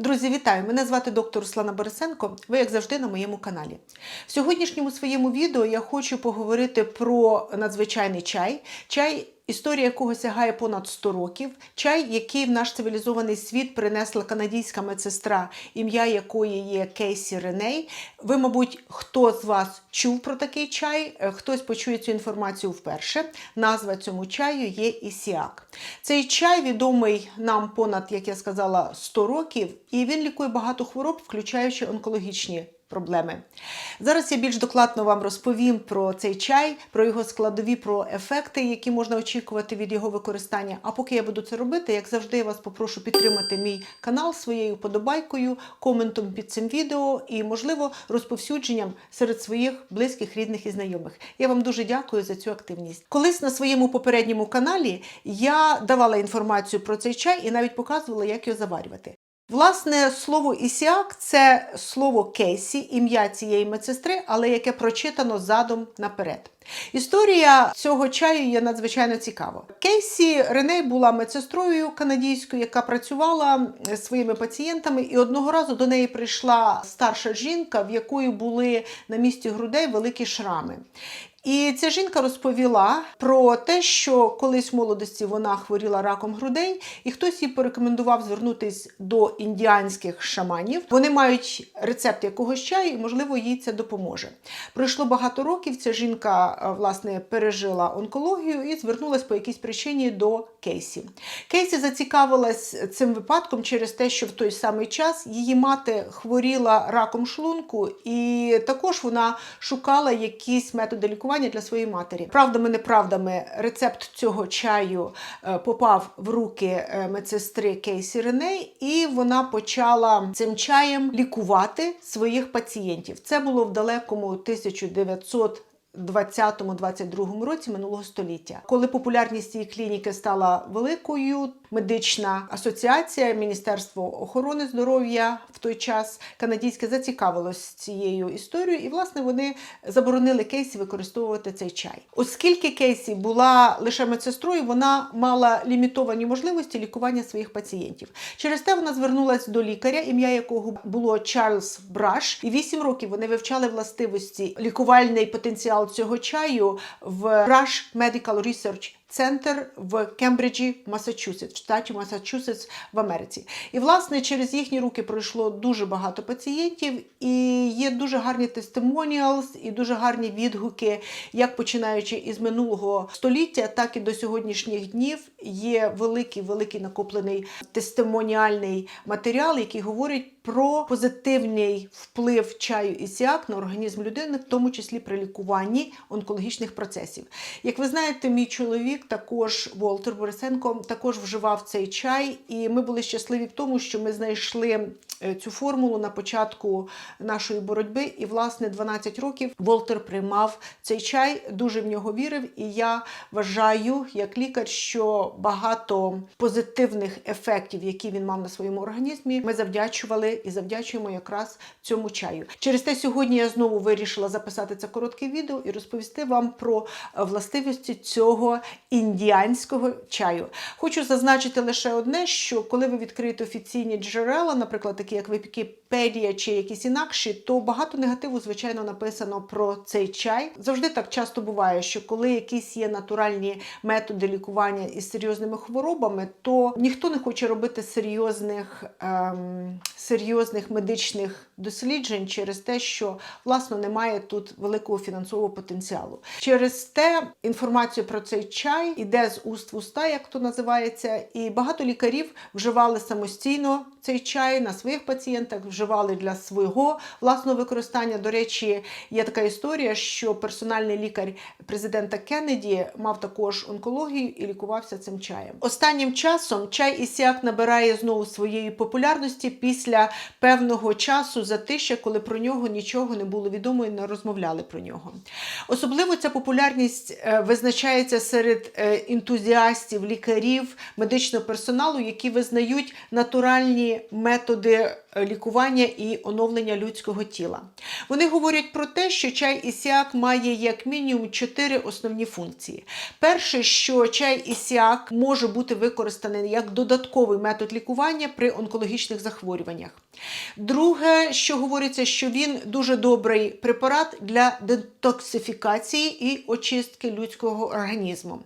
Друзі, вітаю! Мене звати доктор Руслана Борисенко. Ви, як завжди, на моєму каналі. В сьогоднішньому своєму відео я хочу поговорити про надзвичайний чай. Чай, історія якого сягає понад 100 років. Чай, який в наш цивілізований світ принесла канадійська медсестра, ім'я якої є Кейсі Реней. Ви, мабуть, хто з вас чув про такий чай, е, хтось почує цю інформацію вперше. Назва цьому чаю є Ісіак. Цей чай відомий нам понад, як я сказала, 100 років, і він лікує багато хвороб, включаючи онкологічні проблеми. Зараз я більш докладно вам розповім про цей чай, про його складові, про ефекти, які можна очікувати від його використання. А поки я буду це робити, як завжди, я вас попрошу підтримати мій канал своєю подобайкою, коментом під цим відео і, можливо, розповсюдженням серед своїх близьких, рідних і знайомих. Я вам дуже дякую за цю активність. Колись на своєму попередньому каналі я давала інформацію про цей чай і навіть показувала, як його заварювати. Власне, слово ісіак це слово Кейсі, ім'я цієї медсестри, але яке прочитано задом наперед. Історія цього чаю є надзвичайно цікава. Кейсі Реней була медсестрою канадійською, яка працювала зі своїми пацієнтами, і одного разу до неї прийшла старша жінка, в якої були на місці грудей великі шрами. І ця жінка розповіла про те, що колись в молодості вона хворіла раком грудей, і хтось їй порекомендував звернутися до індіанських шаманів. Вони мають рецепт якогось чаю, і можливо їй це допоможе. Пройшло багато років. Ця жінка е, власне пережила онкологію і звернулася по якійсь причині до Кейсі. Кейсі зацікавилась цим випадком через те, що в той самий час її мати хворіла раком шлунку, і також вона шукала якісь методи лікування для своєї матері. Правдами, неправдами, рецепт цього чаю е, попав в руки е, медсестри Кейсі Реней, і вона почала цим чаєм лікувати своїх пацієнтів. Це було в далекому 1900 20-22 році минулого століття, коли популярність цієї клініки стала великою, медична асоціація, Міністерство охорони здоров'я в той час канадійське зацікавилось цією історією, і власне вони заборонили Кейсі використовувати цей чай. Оскільки Кейсі була лише медсестрою, вона мала лімітовані можливості лікування своїх пацієнтів. Через те вона звернулася до лікаря, ім'я якого було Чарльз Браш, і 8 років вони вивчали властивості лікувальний потенціал цього чаю в Rush Medical Research Центр в Кембриджі, Масачусетс, в штаті Масачусетс в Америці. І, власне, через їхні руки пройшло дуже багато пацієнтів, і є дуже гарні тестимоніалс і дуже гарні відгуки, як починаючи із минулого століття, так і до сьогоднішніх днів. Є великий великий накоплений тестимоніальний матеріал, який говорить про позитивний вплив чаю і сіак на організм людини, в тому числі при лікуванні онкологічних процесів. Як ви знаєте, мій чоловік також Волтер Борисенко також вживав цей чай, і ми були щасливі в тому, що ми знайшли е, цю формулу на початку нашої боротьби. І, власне, 12 років Волтер приймав цей чай, дуже в нього вірив. І я вважаю, як лікар, що багато позитивних ефектів, які він мав на своєму організмі, ми завдячували і завдячуємо якраз цьому чаю. Через те сьогодні я знову вирішила записати це коротке відео і розповісти вам про властивості цього індіанського чаю. Хочу зазначити лише одне: що коли ви відкриєте офіційні джерела, наприклад, такі як Вікіпедія чи якісь інакші, то багато негативу, звичайно, написано про цей чай. Завжди так часто буває, що коли якісь є натуральні методи лікування із серйозними хворобами, то ніхто не хоче робити серйозних, ем, серйозних медичних досліджень через те, що власно немає тут великого фінансового потенціалу. Через те інформацію про цей чай іде з уст в уста, як то називається, і багато лікарів вживали самостійно цей чай на своїх пацієнтах, вживали для свого власного використання. До речі, є така історія, що персональний лікар президента Кеннеді мав також онкологію і лікувався цим чаєм. Останнім часом чай Ісіак набирає знову своєї популярності після певного часу затища, коли про нього нічого не було відомо і не розмовляли про нього. Особливо ця популярність е, визначається серед е, ентузіастів, лікарів, медичного персоналу, які визнають натуральні методи е, лікування і оновлення людського тіла. Вони говорять про те, що чай ісіак має як мінімум чотири основні функції. Перше, що чай ісіак може бути використаний як додатковий метод лікування при онкологічних захворюваннях. Друге, що говориться, що він дуже добрий препарат для детоксифікації і очистки людського організму.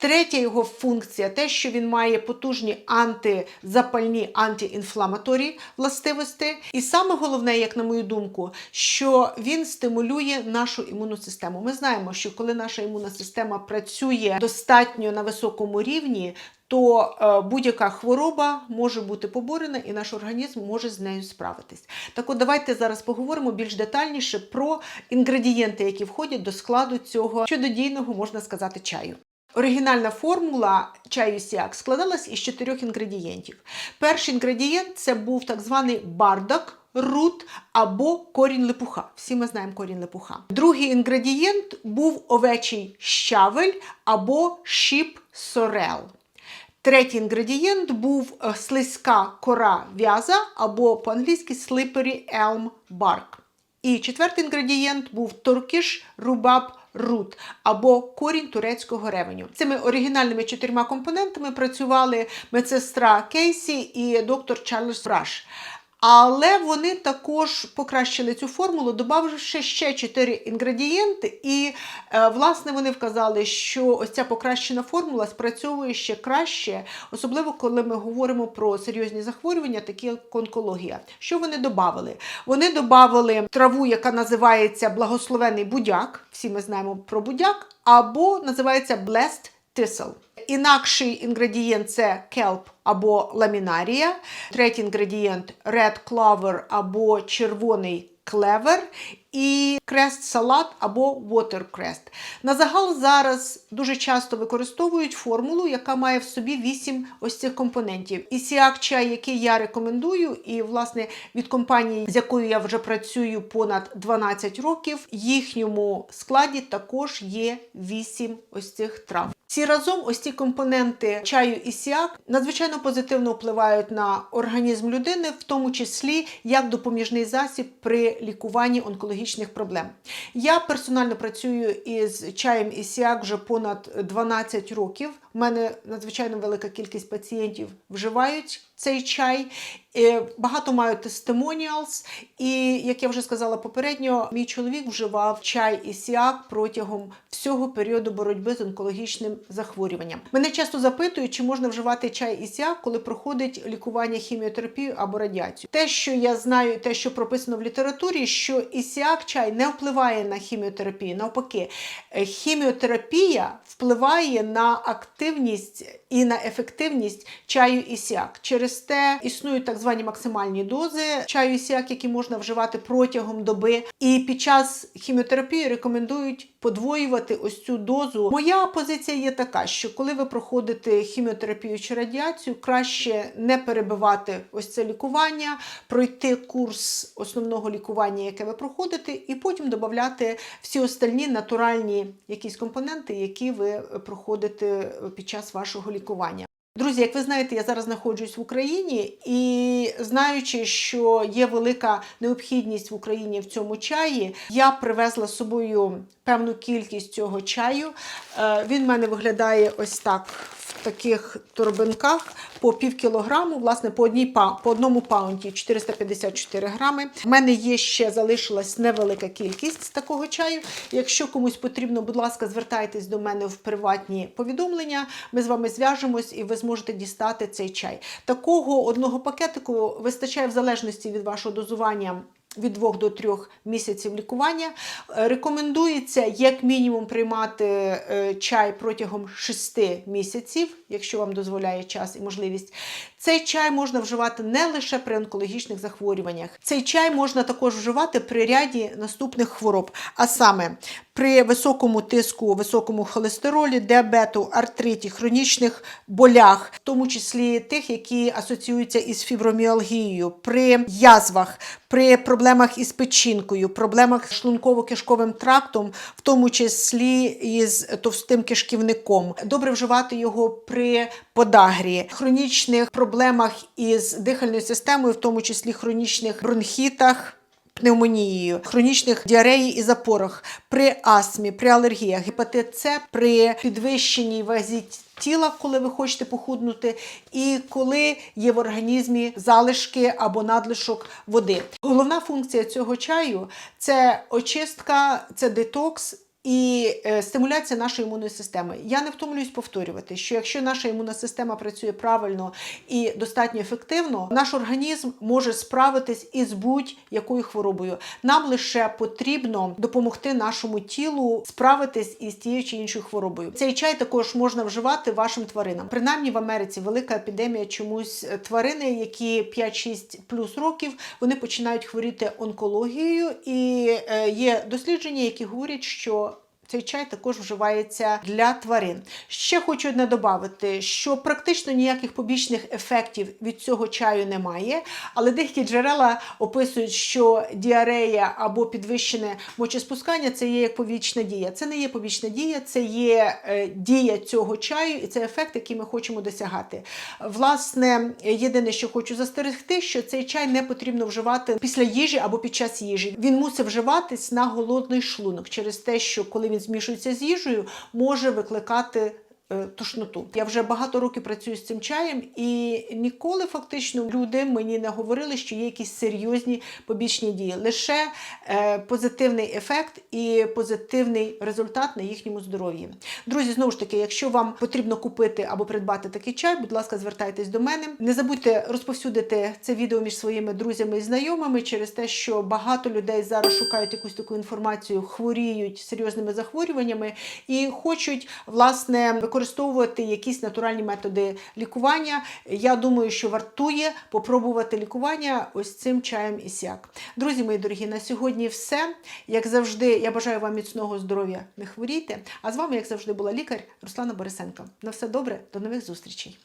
Третя його функція те, що він має потужні антизапальні, антиінфламаторі властивості. І саме головне, як на мою думку, що він стимулює нашу імунну систему. Ми знаємо, що коли наша імунна система працює достатньо на високому рівні, то е, будь-яка хвороба може бути поборена і наш організм може з нею справитись. Так от давайте зараз поговоримо більш детальніше про інгредієнти, які входять до складу цього чудодійного, можна сказати, чаю. Оригінальна формула чаю сіак складалась із чотирьох інгредієнтів. Перший інгредієнт це був так званий бардак. Рут або корінь липуха. Всі ми знаємо корінь липуха. Другий інгредієнт був овечий щавель або шіп сорел. Третій інгредієнт був е, слизька кора в'яза або по-англійськи slippery elm bark. І четвертий інгредієнт був туркіш рубаб рут або корінь турецького ревеню. Цими оригінальними чотирма компонентами працювали медсестра Кейсі і доктор Чарльз Браш. Але вони також покращили цю формулу, додавши ще 4 інгредієнти, і, е, власне, вони вказали, що ось ця покращена формула спрацьовує ще краще, особливо коли ми говоримо про серйозні захворювання, такі як онкологія. Що вони додали? Вони додали траву, яка називається благословений будяк. Всі ми знаємо про будяк, або називається Blessed Thistle. Інакший інгредієнт це келп або ламінарія. Третій інгредієнт red clover або червоний клевер. І крест салат або watercrest. На загал зараз дуже часто використовують формулу, яка має в собі 8 ось цих компонентів. І сіак чай, який я рекомендую, і власне від компанії, з якою я вже працюю понад 12 років, в їхньому складі також є 8 ось цих трав. Всі разом ось ці компоненти чаю і сіак надзвичайно позитивно впливають на організм людини, в тому числі як допоміжний засіб при лікуванні онкологічних проблем. Я персонально працюю із чаєм і сіак вже понад 12 років. У мене надзвичайно велика кількість пацієнтів вживають цей чай. Е, Багато маю тестимоніалс, і як я вже сказала попередньо, мій чоловік вживав чай і сіак протягом всього періоду боротьби з онкологічним захворюванням. Мене часто запитують, чи можна вживати чай і сіак, коли проходить лікування хіміотерапію або радіацію. Те, що я знаю, те, що прописано в літературі, що ісіак чай не впливає на хіміотерапію. Навпаки, е, хіміотерапія впливає на активність і на ефективність чаю і сяк. Через те існують так звані максимальні дози чаю і сяк, які можна вживати протягом доби. І під час хіміотерапії рекомендують подвоювати ось цю дозу. Моя позиція є така, що коли ви проходите хіміотерапію чи радіацію, краще не перебивати ось це лікування, пройти курс основного лікування, яке ви проходите, і потім додати всі остальні натуральні якісь компоненти, які ви проходите під час вашого лікування. Друзі, як ви знаєте, я зараз знаходжусь в Україні і знаючи, що є велика необхідність в Україні в цьому чаї, я привезла з собою певну кількість цього чаю. Е, Він в мене виглядає ось так таких торбинках по пів кілограму, власне, по одній по одному паунті 454 грами. У мене є ще залишилась невелика кількість такого чаю. Якщо комусь потрібно, будь ласка, звертайтесь до мене в приватні повідомлення. Ми з вами зв'яжемось і ви зможете дістати цей чай. Такого одного пакетику вистачає в залежності від вашого дозування. Від 2 до 3 місяців лікування Е, рекомендується як мінімум приймати е, чай протягом 6 місяців, якщо вам дозволяє час і можливість. Цей чай можна вживати не лише при онкологічних захворюваннях. Цей чай можна також вживати при ряді наступних хвороб, а саме при високому тиску, високому холестеролі, діабету, артриті, хронічних болях, в тому числі тих, які асоціюються із фіброміалгією, при язвах, при проблемах із печінкою, проблемах з шлунково-кишковим трактом, в тому числі із товстим кишківником. Добре вживати його при подагрі, хронічних проблемах із дихальною системою, в тому числі хронічних бронхітах. Пневмонією, хронічних діареї і запорах, при астмі, при алергіях, гепатит С, при підвищеній вазі тіла, коли ви хочете похуднути, і коли є в організмі залишки або надлишок води. Головна функція цього чаю це очистка, це детокс. І е, стимуляція нашої імунної системи. Я не втомлююсь повторювати, що якщо наша імунна система працює правильно і достатньо ефективно, наш організм може справитись із будь-якою хворобою. Нам лише потрібно допомогти нашому тілу справитись із тією чи іншою хворобою. Цей чай також можна вживати вашим тваринам. Принаймні в Америці велика епідемія чомусь е, тварини, які 5-6 плюс років, вони починають хворіти онкологією, і е, є дослідження, які говорять, що цей чай також вживається для тварин. Ще хочу одне додати, що практично ніяких побічних ефектів від цього чаю немає, але деякі джерела описують, що діарея або підвищене мочеспускання це є як побічна дія. Це не є побічна дія, це є е, дія цього чаю, і це ефект, який ми хочемо досягати. Власне, єдине, що хочу застерегти, що цей чай не потрібно вживати після їжі або під час їжі. Він мусить вживатись на голодний шлунок через те, що коли він змішується з їжею, може викликати тошноту. Я вже багато років працюю з цим чаєм, і ніколи фактично люди мені не говорили, що є якісь серйозні побічні дії. Лише е, позитивний ефект і позитивний результат на їхньому здоров'ї. Друзі, знову ж таки, якщо вам потрібно купити або придбати такий чай, будь ласка, звертайтесь до мене. Не забудьте розповсюдити це відео між своїми друзями і знайомими через те, що багато людей зараз шукають якусь таку інформацію, хворіють серйозними захворюваннями і хочуть власне використовувати якісь натуральні методи лікування. Я думаю, що вартує попробувати лікування ось цим чаєм і сяк. Друзі мої дорогі, на сьогодні все. Як завжди, я бажаю вам міцного здоров'я, не хворійте. А з вами, як завжди, була лікар Руслана Борисенко. На все добре, до нових зустрічей.